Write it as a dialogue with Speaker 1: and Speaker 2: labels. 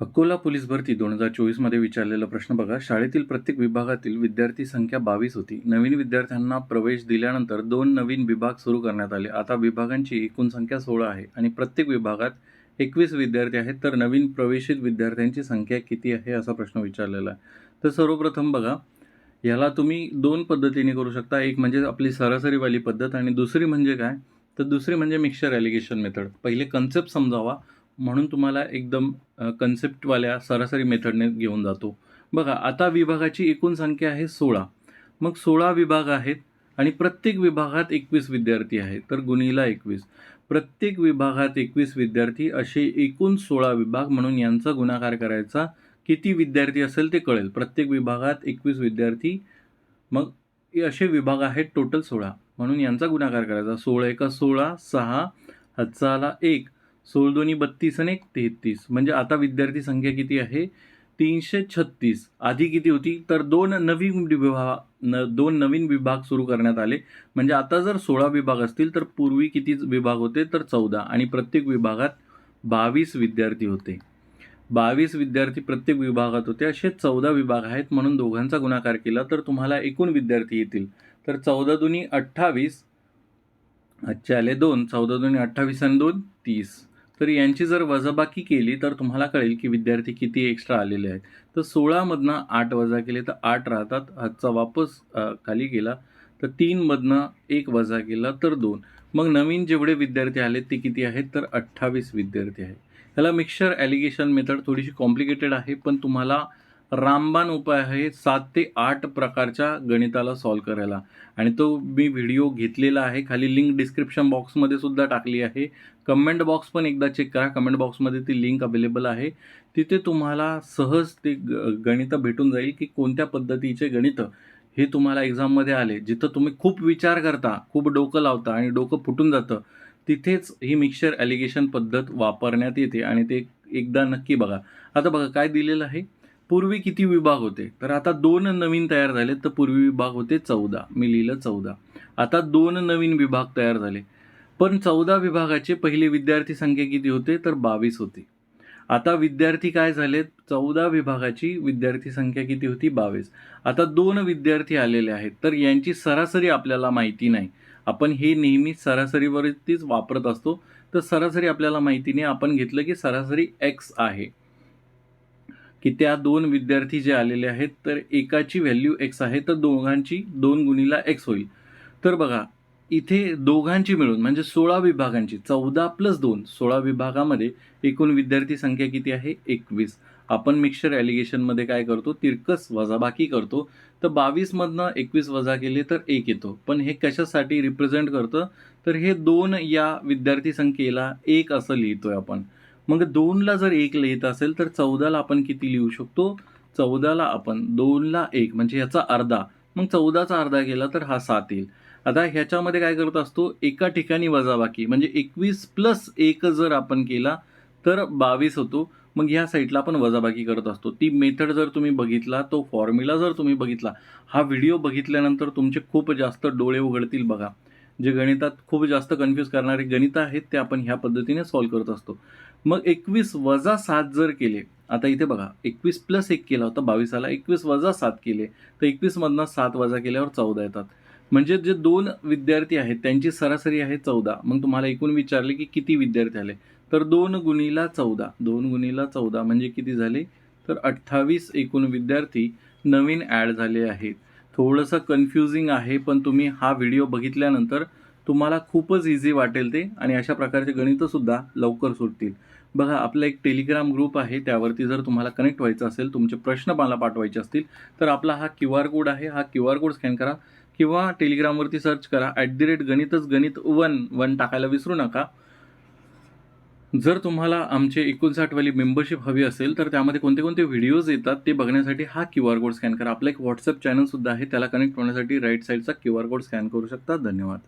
Speaker 1: Akola police भरती दोन हजार चोवीसमध्ये विचारलेला प्रश्न बघा. शाळेतील प्रत्येक विभागातील विद्यार्थी संख्या बावीस होती. नवीन विद्यार्थ्यांना प्रवेश दिल्यानंतर दोन नवीन विभाग सुरू करण्यात आले. आता विभागांची एकूण संख्या सोळा आहे आणि प्रत्येक विभागात एकवीस विद्यार्थी आहेत. तर नवीन प्रवेशित विद्यार्थ्यांची संख्या किती आहे असा प्रश्न विचारलेला आहे. तर सर्वप्रथम बघा याला तुम्ही दोन पद्धतीने करू शकता. एक म्हणजे आपली सरासरीवाली पद्धत आणि दुसरी म्हणजे काय? तर दुसरी म्हणजे मिक्सचर ॲलिगेशन मेथड पहिले कन्सेप्ट समजावा. म्हणून तुम्हाला एकदम कन्सेप्टवाल्या सरासरी मेथडने घेऊन जातो. बघा आता विभागाची एकूण संख्या आहे सोळा. मग सोळा विभाग आहेत आणि प्रत्येक विभागात एकवीस विद्यार्थी आहेत तर गुणीला एकवीस. प्रत्येक विभागात एकवीस विद्यार्थी असे एकूण सोळा विभाग म्हणून यांचा गुणाकार करायचा. किती विद्यार्थी असेल ते कळेल. प्रत्येक विभागात एकवीस विद्यार्थी मग हे असे विभाग आहेत टोटल सोळा. म्हणून यांचा गुणाकार करायचा. सोळा एका सोळा सहा हातचाला एक. सोळ दोन्ही बत्तीस आणि एक तेहतीस. म्हणजे आता विद्यार्थी संख्या किती आहे? तीनशे छत्तीस. आधी किती होती? तर दोन नवीन विभाग न दोन नवीन विभाग सुरू करण्यात आले. म्हणजे आता जर सोळा विभाग असतील तर पूर्वी किती विभाग होते? तर चौदा. आणि प्रत्येक विभागात बावीस विद्यार्थी होते. बावीस विद्यार्थी प्रत्येक विभागात होते. असे चौदा विभाग आहेत म्हणून दोघांचा गुणाकार केला तर तुम्हाला एकूण विद्यार्थी येतील. तर चौदा दुनी अठ्ठावीस आजचे आले दोन. चौदा दुनी अठ्ठावीस आणि दोन तीस. तर यांची जर वजाबाकी केली तर तुम्हाला कळेल की विद्यार्थी किती एक्स्ट्रा आलेले आहेत. तर सोळामधनं आठ वजा केले तर आठ राहतात. हातचा वापस खाली गेला तर तीनमधनं एक वजा केला तर दोन. मग नवीन जेवढे विद्यार्थी आलेत ते किती आहेत? तर अठ्ठावीस विद्यार्थी आहेत. ह्याला मिक्सचर ॲलिगेशन मेथड थोडीशी कॉम्प्लिकेटेड आहे पण तुम्हाला रामबाण उपाय आहे सात ते आठ प्रकारच्या गणिताला सॉल्व करायला. आणि तो मी व्हिडिओ घेतलेला आहे. खाली लिंक डिस्क्रिप्शन बॉक्समध्ये सुद्धा टाकली आहे. कमेंट बॉक्स पण एकदा चेक करा. कमेंट बॉक्समध्ये ती लिंक अवेलेबल आहे. तिथे तुम्हाला सहज ते ग गणितं भेटून जाईल की कोणत्या पद्धतीचे गणितं हे तुम्हाला एक्झाममध्ये आले. जिथं तुम्ही खूप विचार करता खूप डोकं लावता आणि डोकं फुटून जातं तिथेच ही मिक्सचर ॲलिगेशन पद्धत वापरण्यात येते. आणि ते एकदा नक्की बघा. आता बघा काय दिलेलं आहे? पूर्वी किती विभाग होते? तर आता दोन नवीन तयार झाले तर पूर्वी विभाग होते चौदा. मी लिहिलं चौदा. आता दोन नवीन विभाग तयार झाले. पण चौदा विभागाचे पहिले विद्यार्थी संख्या किती होते? तर बावीस होती. आता विद्यार्थी काय झाले चौदा विभागाची विद्यार्थी संख्या किती होती? बावीस. आता दोन विद्यार्थी आलेले आहेत. तर यांची सरासरी आपल्याला माहिती नाही. आपण हे नेहमी सरासरीवरतीच वापरत असतो. तर सरासरी आपल्याला माहिती नाही. आपण घेतलं की सरासरी एक्स आहे. की त्या दोन विद्यार्थी जे आलेले आहेत तर एकाची व्हॅल्यू एक्स आहे तर दोघांची दोन गुणीला एक्स होईल. तर बघा इथे दोघांची मिळून म्हणजे सोळा विभागांची चौदा प्लस दोन सोळा विभागामध्ये एकूण विद्यार्थी संख्या किती आहे? एकवीस. आपण मिक्सचर ॲलिगेशनमध्ये काय करतो? तिरकस वजाबाकी करतो. तर बावीसमधनं एकवीस वजा केले तर एक येतो. पण हे कशासाठी रिप्रेझेंट करतं? तर हे दोन या विद्यार्थी संख्येला एक असं लिहितोय आपण. मग दोनला जर एक लिहित असेल तर चौदाला आपण किती लिहू शकतो? चौदाला आपण दोनला एक म्हणजे ह्याचा अर्धा. मग चौदाचा अर्धा केला तर हा सात येईल. आता ह्याच्यामध्ये काय करत असतो? एका ठिकाणी वजाबाकी म्हणजे एकवीस प्लस एक जर आपण केला तर बावीस होतो. मग ह्या साईडला आपण वजाबाकी करत असतो. ती मेथड जर तुम्ही बघितला तो फॉर्म्युला जर तुम्ही बघितला हा व्हिडिओ बघितल्यानंतर तुमचे खूप जास्त डोळे उघडतील बघा. जे गणितात खूप जास्त कन्फ्यूज करणारे गणित आहेत ते आपण ह्या पद्धतीने सॉल्व्ह करत असतो. मग एकवीस वजा सात जर केले आता इथे बघा एकवीस प्लस एक केला होता बावीस आला एकवीस वजा सात केले तर एकवीसमधनं सात वजा केल्यावर चौदा येतात. म्हणजे जे दोन विद्यार्थी आहेत त्यांची सरासरी आहे चौदा. मग तुम्हाला एकूण विचारले की किती विद्यार्थी आले? तर दोन गुणीला चौदा. दोन गुणीला चौदा म्हणजे किती झाले? तर अठ्ठावीस एकूण विद्यार्थी नवीन ॲड झाले आहेत. थोडंसं कन्फ्युजिंग आहे पण तुम्ही हा व्हिडिओ बघितल्यानंतर तुम्हाला खूपच इझी वाटेल ते आणि अशा प्रकारचे गणितंसुद्धा लवकर सुटतील. बघा आपला एक टेलिग्राम ग्रुप आहे त्यावरती जर तुम्हाला कनेक्ट व्हायचं असेल तुमचे प्रश्न मला पाठवायचे असतील तर आपला हा क्यू आर कोड आहे हा क्यू आर कोड स्कॅन करा किंवा टेलिग्रामवरती सर्च करा ॲट दी रेट गणितच गणित वन वन टाकायला विसरू नका. जर तुम्हाला आमचे एकोणसाठवाली मेंबरशिप हवी असेल तर त्यामध्ये कोणते कोणते व्हिडिओज येतात ते बघण्यासाठी हा क्यू आर कोड स्कॅन करा. आपला एक व्हॉट्सअप चॅनलसुद्धा आहे त्याला कनेक्ट होण्यासाठी राईट साईडचा क्यू आर कोड स्कॅन करू शकता. धन्यवाद.